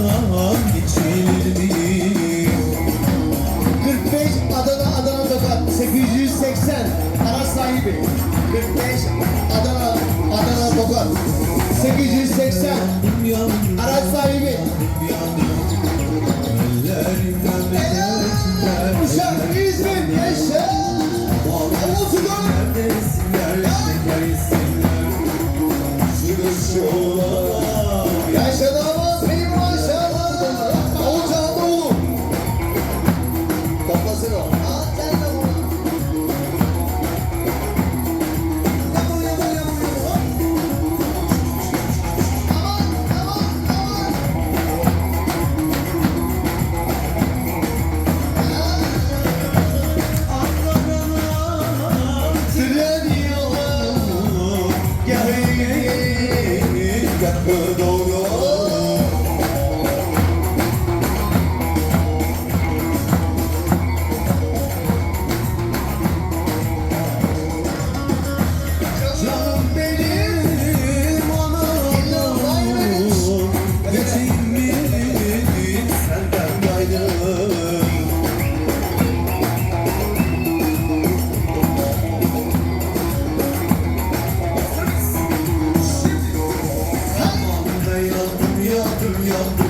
mi? 45 Adana Adana Tokat 880 araç sahibi 45 Adana Adana Tokat 880 Yandım araç sahibi Uşak İzmir Eşe Avuzun Neredesinler that bird yandım yandım